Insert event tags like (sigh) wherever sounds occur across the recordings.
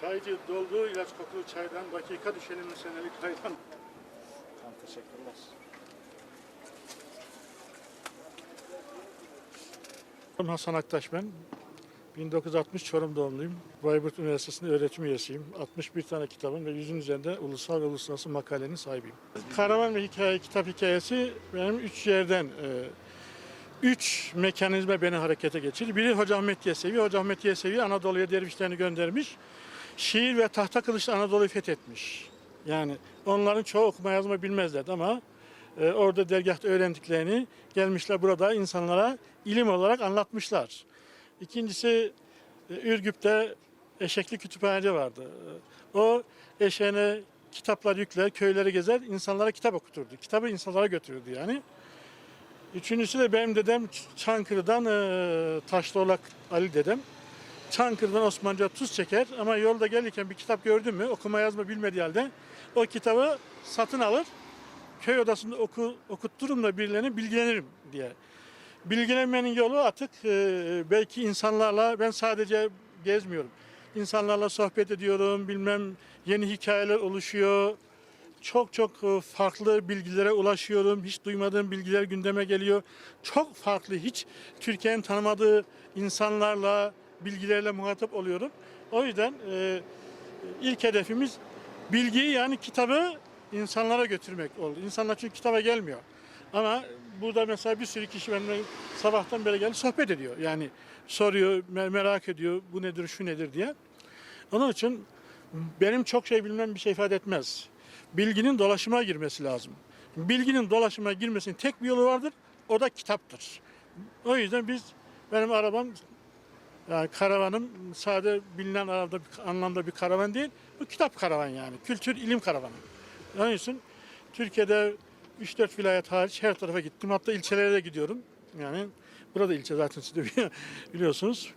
Çaycı dolduğu ilaç kokulu çaydan dakika düşenin senelik haydan. Tamam teşekkürler. Hasan Aktaş ben. 1960 Çorum doğumluyum. Bayburt Üniversitesi'nde öğretim üyesiyim. 61 tane kitabın ve yüzün üzerinde ulusal ve uluslararası makalenin sahibiyim. Karavan ve hikaye, kitap hikayesi benim üç yerden, e, üç mekanizma beni harekete geçirdi. Biri Hoca Ahmet Yesevi. Hoca Ahmet Yesevi Anadolu'ya dervişlerini göndermiş. Şiir ve tahta kılıçla Anadolu'yu fethetmiş. Yani onların çoğu okuma yazma bilmezlerdi ama e, orada dergahta öğrendiklerini gelmişler burada insanlara ilim olarak anlatmışlar. İkincisi e, Ürgüp'te eşekli kütüphaneci vardı. O eşeğine kitaplar yükler, köyleri gezer, insanlara kitap okuturdu. Kitabı insanlara götürürdü yani. Üçüncüsü de benim dedem Çankırı'dan e, Taşlıoğlak Ali dedem. Çankırı'dan Osmanlıca tuz çeker ama yolda gelirken bir kitap gördü mü okuma yazma bilmediği halde o kitabı satın alır. Köy odasında oku, okutturum da birilerine bilgilenirim diye. Bilgilenmenin yolu artık e, belki insanlarla ben sadece gezmiyorum. İnsanlarla sohbet ediyorum, bilmem yeni hikayeler oluşuyor. Çok çok e, farklı bilgilere ulaşıyorum. Hiç duymadığım bilgiler gündeme geliyor. Çok farklı, hiç Türkiye'nin tanımadığı insanlarla, bilgilerle muhatap oluyorum. O yüzden e, ilk hedefimiz bilgiyi yani kitabı insanlara götürmek oldu. İnsanlar çünkü kitaba gelmiyor. Ama burada mesela bir sürü kişi benimle sabahtan beri gelip sohbet ediyor. Yani soruyor, me- merak ediyor bu nedir, şu nedir diye. Onun için benim çok şey bilmem bir şey ifade etmez. Bilginin dolaşıma girmesi lazım. Bilginin dolaşıma girmesinin tek bir yolu vardır. O da kitaptır. O yüzden biz benim arabam yani karavanım sade bilinen arada bir anlamda bir karavan değil. Bu kitap karavan yani. Kültür, ilim karavanı. Onun Türkiye'de 3-4 vilayet hariç her tarafa gittim. Hatta ilçelere de gidiyorum. Yani burada ilçe zaten siz de bili- (laughs) biliyorsunuz.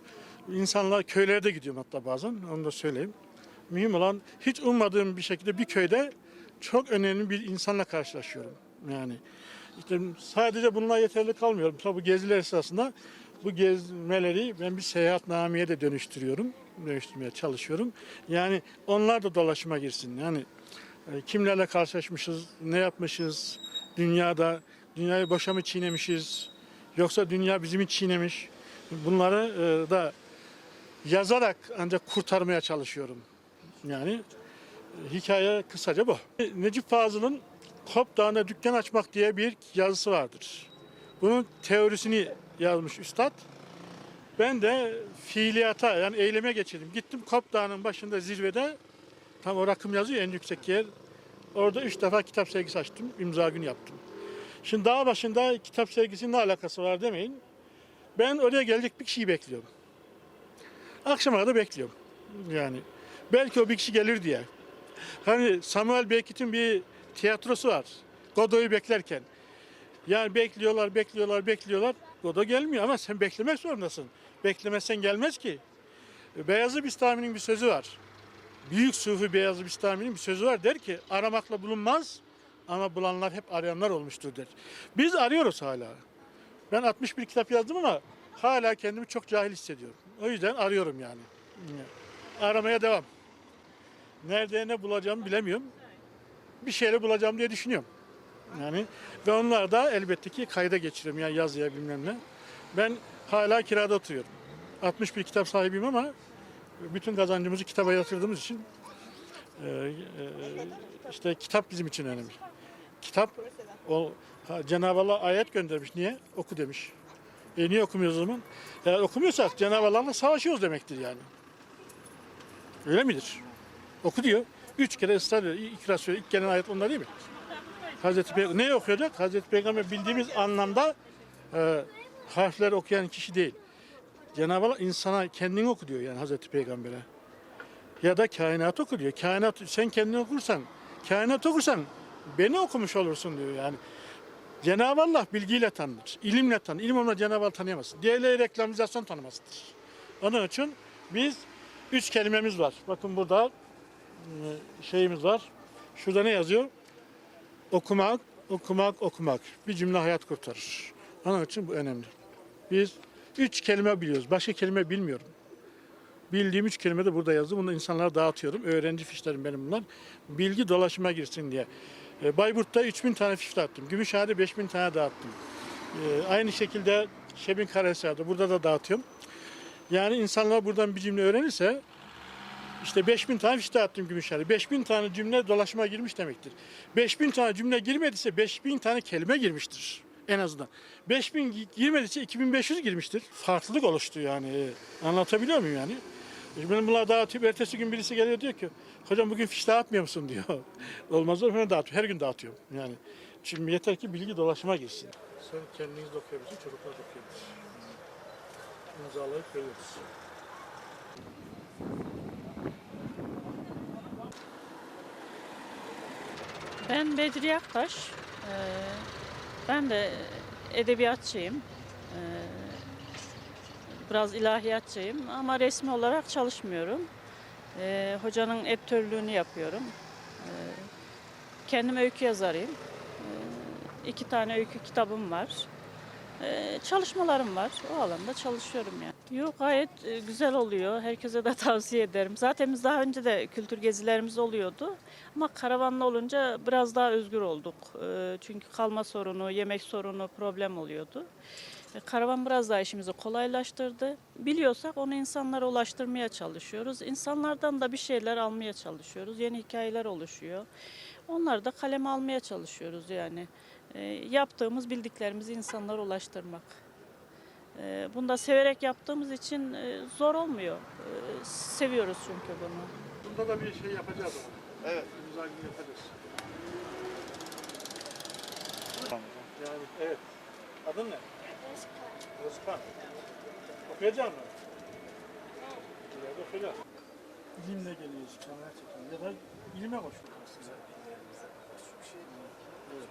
İnsanlar köylere de gidiyorum hatta bazen. Onu da söyleyeyim. Mühim olan hiç ummadığım bir şekilde bir köyde çok önemli bir insanla karşılaşıyorum. Yani işte sadece bununla yeterli kalmıyorum. Tabii bu geziler esasında bu gezmeleri ben bir seyahatnameye de dönüştürüyorum. Dönüştürmeye çalışıyorum. Yani onlar da dolaşıma girsin. Yani e, kimlerle karşılaşmışız, ne yapmışız, dünyada, dünyayı boşa mı çiğnemişiz, yoksa dünya bizi mi çiğnemiş? Bunları e, da yazarak ancak kurtarmaya çalışıyorum. Yani e, hikaye kısaca bu. Necip Fazıl'ın Kop Dağı'nda dükkan açmak diye bir yazısı vardır. Bunun teorisini yazmış üstad. Ben de fiiliyata yani eyleme geçirdim. Gittim Kop Dağı'nın başında zirvede tam o rakım yazıyor en yüksek yer. Orada üç defa kitap sergisi açtım. imza günü yaptım. Şimdi dağ başında kitap sergisinin ne alakası var demeyin. Ben oraya gelecek bir kişiyi bekliyorum. Akşama kadar bekliyorum. Yani belki o bir kişi gelir diye. Hani Samuel Beckett'in bir tiyatrosu var. Godoy'u beklerken. Yani bekliyorlar, bekliyorlar, bekliyorlar. Godo gelmiyor ama sen beklemek zorundasın. Beklemezsen gelmez ki. Beyazı Bistami'nin bir sözü var. Büyük Sufi Beyazı Bistami'nin bir sözü var. Der ki aramakla bulunmaz ama bulanlar hep arayanlar olmuştur der. Biz arıyoruz hala. Ben 61 kitap yazdım ama hala kendimi çok cahil hissediyorum. O yüzden arıyorum yani. Aramaya devam. Nerede ne bulacağımı bilemiyorum. Bir şeyle bulacağım diye düşünüyorum. Yani ve onlar da elbette ki kayda geçiriyorum yani yazıya bilmem ne. Ben hala kirada oturuyorum. 61 kitap sahibiyim ama bütün kazancımızı kitaba yatırdığımız için e, e, işte kitap bizim için önemli. Kitap o Cenab-ı Allah ayet göndermiş. Niye? Oku demiş. E niye okumuyoruz o zaman? Eğer okumuyorsak Cenab-ı Allah'la savaşıyoruz demektir yani. Öyle midir? Oku diyor. Üç kere ısrar ediyor. İkra söylüyor. İlk gelen ayet onlar değil mi? Hazreti Peygamber ne okuyacak? Hazreti Peygamber bildiğimiz anlamda e, harfleri okuyan kişi değil. Cenab-ı Allah insana kendini oku diyor yani Hazreti Peygamber'e. Ya da kainat oku diyor. Kainat sen kendini okursan, kainat okursan beni okumuş olursun diyor yani. Cenab-ı Allah bilgiyle tanınır, ilimle tanır. İlim olmadan Cenab-ı Allah tanıyamazsın. Diğerleri reklamizasyon tanımasıdır. Onun için biz üç kelimemiz var. Bakın burada e, şeyimiz var. Şurada ne yazıyor? Okumak, okumak, okumak. Bir cümle hayat kurtarır. Onun için bu önemli. Biz üç kelime biliyoruz. Başka kelime bilmiyorum. Bildiğim üç kelime de burada yazdım. Bunu insanlara dağıtıyorum. Öğrenci fişlerim benim bunlar. Bilgi dolaşıma girsin diye. E, Bayburt'ta 3000 tane fiş dağıttım. Gümüşhane'de 5000 tane dağıttım. E, aynı şekilde Şebin Karahisar'da burada da dağıtıyorum. Yani insanlar buradan bir cümle öğrenirse işte 5000 tane fiş dağıttım Gümüşhane. 5000 tane cümle dolaşıma girmiş demektir. 5000 tane cümle girmediyse 5000 tane kelime girmiştir en azından. 5000 gi- girmediyse 2500 girmiştir. Farklılık oluştu yani. Anlatabiliyor muyum yani? E, Ben bunları dağıtıyorum. Ertesi gün birisi geliyor diyor ki hocam bugün fiş dağıtmıyor musun (laughs) diyor. Olmaz olur ben dağıtıyorum. Her gün dağıtıyorum yani. Şimdi yeter ki bilgi dolaşıma girsin. Sen kendiniz de okuyabilirsin, çocuklar da okuyabilir. İmzalayıp veriyoruz. Ben Bedriye Aktaş. Ee, Ben de edebiyatçıyım. Ee, Biraz ilahiyatçıyım ama resmi olarak çalışmıyorum. Ee, Hocanın editörlüğünü yapıyorum. Kendim öykü yazarıyım. Ee, İki tane öykü kitabım var. Çalışmalarım var. O alanda çalışıyorum yani. Yok gayet e, güzel oluyor. Herkese de (laughs) tavsiye ederim. Zaten biz daha önce de kültür gezilerimiz oluyordu. Ama karavanla olunca biraz daha özgür olduk. Ee, Çünkü kalma sorunu, yemek sorunu problem oluyordu. E, Karavan biraz daha işimizi kolaylaştırdı. Biliyorsak onu insanlara ulaştırmaya çalışıyoruz. İnsanlardan da bir şeyler almaya çalışıyoruz. Yeni hikayeler oluşuyor. Onları da kaleme almaya çalışıyoruz yani. E, Yaptığımız, bildiklerimizi insanlara ulaştırmak. E, Bunu da severek yaptığımız için e, zor olmuyor. E, Seviyoruz çünkü bunu. Bunda da bir şey yapacağız ama. Evet. Günü yapacağız. Yani evet. Adın ne? Özkan. Özkan. Okuyacak mısın? İleride okuyacağız. İlimle geliyoruz, çekim ya da ilime koşuyoruz aslında. Evet.